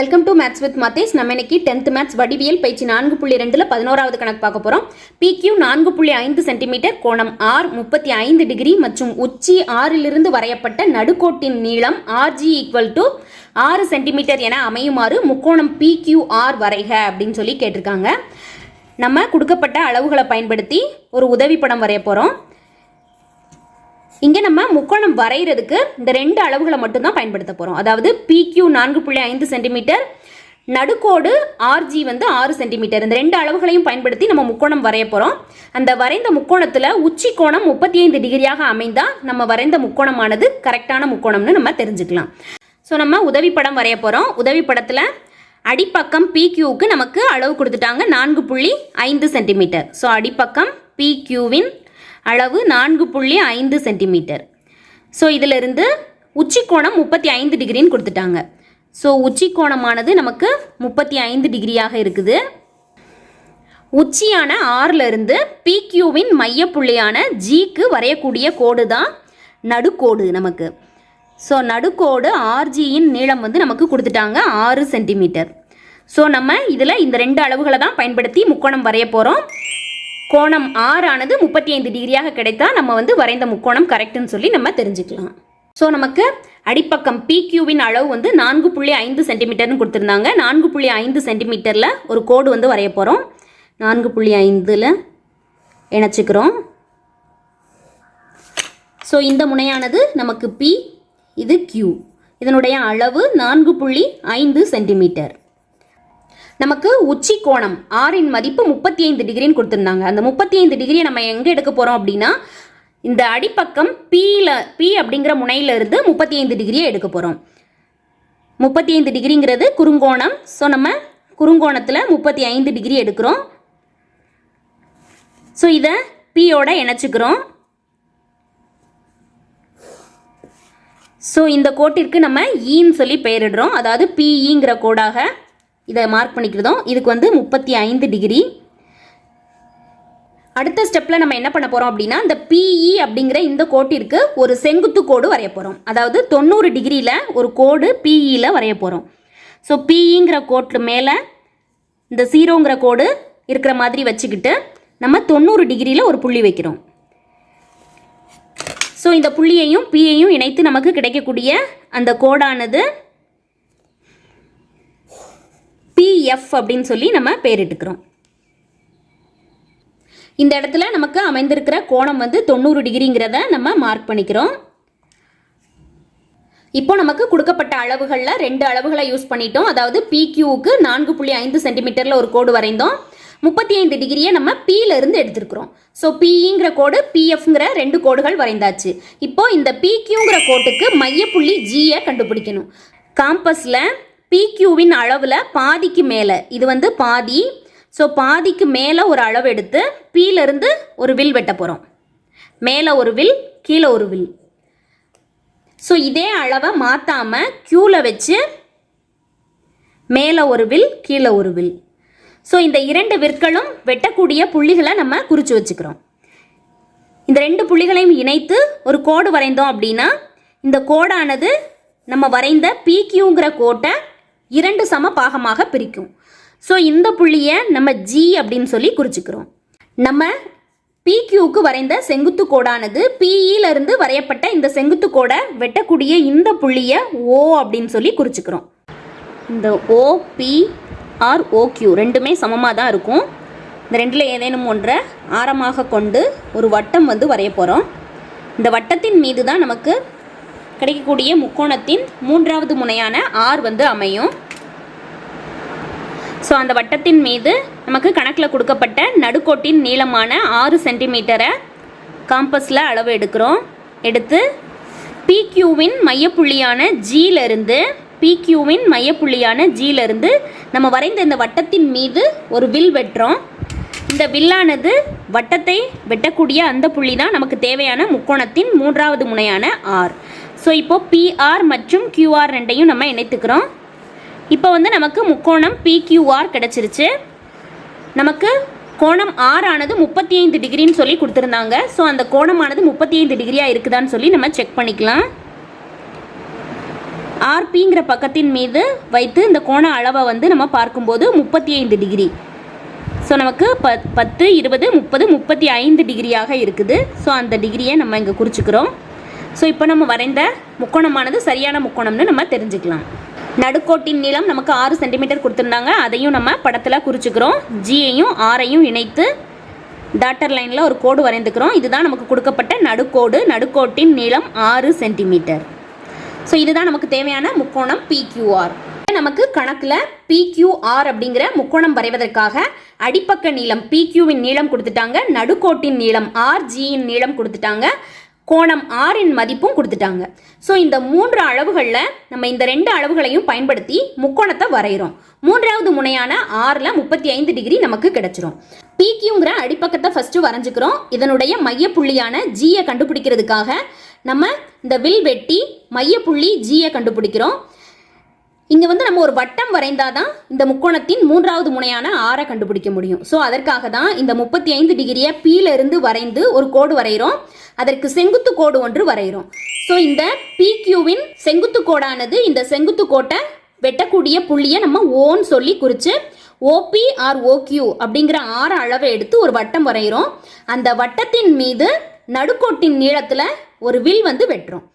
Welcome to maths with Mathes நம்ம இன்னைக்கு tenth maths வடிவியல் பயிற்சி நான்கு புள்ளி ரெண்டில் பதினோராவது கணக்கு பார்க்க போகிறோம் பிக்யூ நான்கு புள்ளி ஐந்து சென்டிமீட்டர் கோணம் ஆர் முப்பத்தி ஐந்து டிகிரி மற்றும் உச்சி ஆறிலிருந்து வரையப்பட்ட நடுக்கோட்டின் நீளம் ஆர்ஜி ஈக்குவல் டு ஆறு சென்டிமீட்டர் என அமையுமாறு முக்கோணம் பிக்யூஆர் வரைக அப்படின்னு சொல்லி கேட்டிருக்காங்க. நம்ம கொடுக்கப்பட்ட அளவுகளை பயன்படுத்தி ஒரு உதவி படம் வரைய போகிறோம் இங்கே நம்ம முக்கோணம் வரைகிறதுக்கு இந்த ரெண்டு அளவுகளை மட்டும்தான் பயன்படுத்த போகிறோம் அதாவது பிக்யூ நான்கு புள்ளி ஐந்து சென்டிமீட்டர் நடுக்கோடு ஆர்ஜி வந்து ஆறு சென்டிமீட்டர். இந்த ரெண்டு அளவுகளையும் பயன்படுத்தி நம்ம முக்கோணம் வரைய போகிறோம் அந்த வரைந்த முக்கோணத்தில் உச்சி கோணம் முப்பத்தி ஐந்து டிகிரியாக அமைந்தால் நம்ம வரைந்த முக்கோணமானது கரெக்டான முக்கோணம்னு நம்ம தெரிஞ்சுக்கலாம். ஸோ நம்ம உதவி படம் வரைய போகிறோம் உதவி படத்தில் அடிப்பக்கம் பிக்யூவுக்கு நமக்கு அளவு கொடுத்துட்டாங்க நான்கு புள்ளி ஐந்து சென்டிமீட்டர். ஸோ அடிப்பக்கம் பிக்யூவின் அளவு நான்கு புள்ளி ஐந்து சென்டிமீட்டர். ஸோ இதிலிருந்து உச்சி கோணம் முப்பத்தி ஐந்து டிகிரின்னு கொடுத்துட்டாங்க. ஸோ உச்சி கோணமானது நமக்கு முப்பத்தி ஐந்து டிகிரியாக இருக்குது. உச்சியான ஆறிலிருந்து பிக்யூவின் மையப்புள்ளியான ஜிக்கு வரையக்கூடிய கோடு தான் நடுக்கோடு நமக்கு. ஸோ நடுக்கோடு ஆர்ஜியின் நீளம் வந்து நமக்கு கொடுத்துட்டாங்க ஆறு சென்டிமீட்டர். ஸோ நம்ம இதில் இந்த ரெண்டு அளவுகளை தான் பயன்படுத்தி முக்கோணம் வரைய போகிறோம். கோணம் ஆறானது முப்பத்தி ஐந்து டிகிரியாக கிடைத்தா நம்ம வந்து வரைந்த முக்கோணம் கரெக்டுன்னு சொல்லி நம்ம தெரிஞ்சுக்கலாம். ஸோ நமக்கு அடிப்பக்கம் பிக்யூவின் அளவு வந்து நான்கு புள்ளி ஐந்து சென்டிமீட்டர்னு கொடுத்துருந்தாங்க. நான்கு புள்ளி ஐந்து சென்டிமீட்டரில் ஒரு கோடு வந்து வரைய போகிறோம் நான்கு புள்ளி ஐந்தில் இணைச்சிக்கிறோம். ஸோ இந்த முனையானது நமக்கு பி இது கியூ இதனுடைய அளவு நான்கு புள்ளி ஐந்து சென்டிமீட்டர் நமக்கு உச்சி கோணம் ஆறின் மதிப்பு முப்பத்தி ஐந்து டிகிரின்னு கொடுத்துருந்தாங்க. அந்த முப்பத்தி ஐந்து டிகிரியை நம்ம எங்கே எடுக்க போகிறோம் அப்படின்னா இந்த அடிப்பக்கம் பியில் பி அப்படிங்கிற முனையிலிருந்து முப்பத்தி ஐந்து டிகிரியை எடுக்க போகிறோம் முப்பத்தி ஐந்து டிகிரிங்கிறது குறுங்கோணம். ஸோ நம்ம குறுங்கோணத்தில் முப்பத்தி ஐந்து டிகிரி எடுக்கிறோம். ஸோ இதை பியோட இணைச்சிக்கிறோம். ஸோ இந்த கோட்டிற்கு நம்ம e ஈன்னு சொல்லி பெயரிடுறோம். அதாவது பிஇங்கிற கோடாக இதை மார்க் பண்ணிக்கிறதும் இதுக்கு வந்து முப்பத்தி ஐந்து டிகிரி அடுத்த ஸ்டெப்பில் நம்ம என்ன பண்ண போகிறோம் அப்படின்னா இந்த பிஇ அப்படிங்கிற இந்த கோட்டிற்கு ஒரு செங்குத்து கோடு வரைய போகிறோம் அதாவது தொண்ணூறு டிகிரியில் ஒரு கோடு பிஇயில் வரைய போகிறோம் ஸோ பிஇங்கிற கோட்டில் மேலே இந்த சீரோங்கிற கோடு இருக்கிற மாதிரி வச்சுக்கிட்டு நம்ம தொண்ணூறு டிகிரியில் ஒரு புள்ளி வைக்கிறோம். ஸோ இந்த புள்ளியையும் பியையும் இணைத்து நமக்கு கிடைக்கக்கூடிய அந்த கோடானது பிஎஃப் அப்படின்னு சொல்லி நம்ம பேரிட்டுக்கிறோம். இந்த இடத்துல நமக்கு அமைந்திருக்கிற கோணம் வந்து தொண்ணூறு டிகிரிங்கிறத நம்ம மார்க் பண்ணிக்கிறோம். இப்போ நமக்கு கொடுக்கப்பட்ட அளவுகளில் ரெண்டு அளவுகளை யூஸ் பண்ணிட்டோம். அதாவது பிக்யூவுக்கு நான்கு புள்ளி ஐந்து சென்டிமீட்டரில் ஒரு கோடு வரைந்தோம். முப்பத்தி ஐந்து டிகிரியை நம்ம Pல இருந்து எடுத்திருக்கிறோம். ஸோ பிஇங்கிற கோடு பிஎஃப்ங்கிற ரெண்டு கோடுகள் வரைந்தாச்சு. இப்போ இந்த பிக்யூங்கிற கோட்டுக்கு மையப்புள்ளி ஜியை கண்டுபிடிக்கணும். காம்பஸில் பிக்யூவின் அளவில் பாதிக்கு மேலே. இது வந்து பாதி. ஸோ பாதிக்கு மேலே ஒரு அளவு எடுத்து பீலேருந்து ஒரு வில் வெட்ட போகிறோம் மேலே ஒரு வில் கீழே ஒரு வில். ஸோ இதே அளவை மாற்றாமல் க்யூவில் வச்சு மேலே ஒரு வில் கீழே ஒரு வில். ஸோ இந்த இரண்டு விற்களும் வெட்டக்கூடிய புள்ளிகளை நம்ம குறித்து வச்சுக்கிறோம். இந்த ரெண்டு புள்ளிகளையும் இணைத்து ஒரு கோடு வரைந்தோம் அப்படின்னா இந்த கோடானது நம்ம வரைந்த பிக்யூங்கிற கோட்டை இரண்டு சம பாகமாக பிரிக்கும். ஸோ இந்த புள்ளியை நம்ம ஜி அப்படின்னு சொல்லி குறிச்சுக்கிறோம். நம்ம பிக்யூக்கு வரைந்த செங்குத்து கோடானது பிஇலிருந்து வரையப்பட்ட இந்த செங்குத்து கோடை வெட்டக்கூடிய இந்த புள்ளியை ஓ அப்படின்னு சொல்லி குறிச்சுக்கிறோம். இந்த ஓபி ஆர் ஓக்யூ ரெண்டுமே சமமாக தான் இருக்கும். இந்த ரெண்டில் ஏதேனும் ஒன்றை ஆரமாக கொண்டு ஒரு வட்டம் வந்து வரைய போகிறோம் இந்த வட்டத்தின் மீது தான் நமக்கு கிடைக்கக்கூடிய முக்கோணத்தின் மூன்றாவது முனையான ஆர் வந்து அமையும். ஸோ அந்த வட்டத்தின் மீது நமக்கு கணக்கில் கொடுக்கப்பட்ட நடுக்கோட்டின் நீளமான ஆறு சென்டிமீட்டரை காம்பஸில் அளவு எடுக்கிறோம். எடுத்து பிக்யூவின் மையப்புள்ளியான ஜியிலிருந்து பிக்யூவின் மையப்புள்ளியான ஜியிலிருந்து நம்ம வரைந்த இந்த வட்டத்தின் மீது ஒரு வில் வெட்டுறோம். இந்த வில்லானது வட்டத்தை வெட்டக்கூடிய அந்த புள்ளி தான் நமக்கு தேவையான முக்கோணத்தின் மூன்றாவது முனையான ஆர் ஸோ இப்போ பிஆர் மற்றும் கியூஆர் ரெண்டையும் நம்ம இணைத்துக்கிறோம். இப்போ வந்து நமக்கு முக்கோணம் பிக்யூஆர் கிடச்சிருச்சு. நமக்கு கோணம் ஆர் ஆனது முப்பத்தி ஐந்து டிகிரின்னு சொல்லி கொடுத்துருந்தாங்க. ஸோ அந்த கோணமானது முப்பத்தி ஐந்து டிகிரியாக இருக்குதான்னு சொல்லி நம்ம செக் பண்ணிக்கலாம். ஆர்பிங்கிற பக்கத்தின் மீது வைத்து இந்த கோண அளவை வந்து நம்ம பார்க்கும்போது முப்பத்தி ஐந்து டிகிரி. ஸோ நமக்கு ப பத்து இருபது முப்பது முப்பத்தி ஐந்து டிகிரியாக இருக்குது. ஸோ அந்த டிகிரியை நம்ம இங்கே குறிச்சிக்கிறோம். ஸோ இப்போ நம்ம வரைந்த முக்கோணமானது சரியான முக்கோணம்னு நம்ம தெரிஞ்சுக்கலாம். நடுக்கோட்டின் நீளம் நமக்கு ஆறு சென்டிமீட்டர் கொடுத்துருந்தாங்க. அதையும் நம்ம படத்தில் குறிச்சுக்கிறோம். ஜியையும் ஆரையும் இணைத்து டாட்டர் லைனில் ஒரு கோடு வரைந்துக்கிறோம். இதுதான் நமக்கு கொடுக்கப்பட்ட நடுக்கோடு. நடுக்கோட்டின் நீளம் ஆறு சென்டிமீட்டர் ஸோ இதுதான் நமக்கு தேவையான முக்கோணம் பிக்யூஆர் நமக்கு கணக்கில் பிக்யூஆர் அப்படிங்கிற முக்கோணம் வரைவதற்காக அடிப்பக்க நீளம் பிக்யூவின் நீளம் கொடுத்துட்டாங்க. நடுக்கோட்டின் நீளம் ஆர்ஜியின் நீளம் கொடுத்துட்டாங்க. கோணம் ஆறின் மதிப்பும் கொடுத்துட்டாங்க. ஸோ இந்த மூன்று அளவுகளில் நம்ம இந்த ரெண்டு அளவுகளையும் பயன்படுத்தி முக்கோணத்தை வரைகிறோம் மூன்றாவது முனையான ஆறில் முப்பத்தி ஐந்து டிகிரி நமக்கு கிடைச்சிரும். பிக்யூங்கிற அடிப்பக்கத்தை ஃபஸ்ட்டு வரைஞ்சிக்கிறோம். இதனுடைய மையப்புள்ளியான ஜியை கண்டுபிடிக்கிறதுக்காக நம்ம இந்த வில் வெட்டி மையப்புள்ளி ஜியை கண்டுபிடிக்கிறோம். இங்கே வந்து நம்ம ஒரு வட்டம் வரைந்தாதான் இந்த முக்கோணத்தின் மூன்றாவது முனையான ஆரை கண்டுபிடிக்க முடியும். ஸோ அதற்காக தான் இந்த முப்பத்தி ஐந்து டிகிரியை பீல இருந்து வரைந்து ஒரு கோடு வரைகிறோம். அதற்கு செங்குத்து கோடு ஒன்று வரைகிறோம். ஸோ இந்த பிக்யூவின் செங்குத்து கோடானது இந்த செங்குத்து கோட்டை வெட்டக்கூடிய புள்ளியை நம்ம ஓன்னு சொல்லி குறித்து ஓபி ஆர் ஓக்யூ அப்படிங்கிற ஆறு அளவை எடுத்து ஒரு வட்டம் வரைகிறோம். அந்த வட்டத்தின் மீது நடுக்கோட்டின் நீளத்தில் ஒரு வில் வந்து வெட்டுறோம்.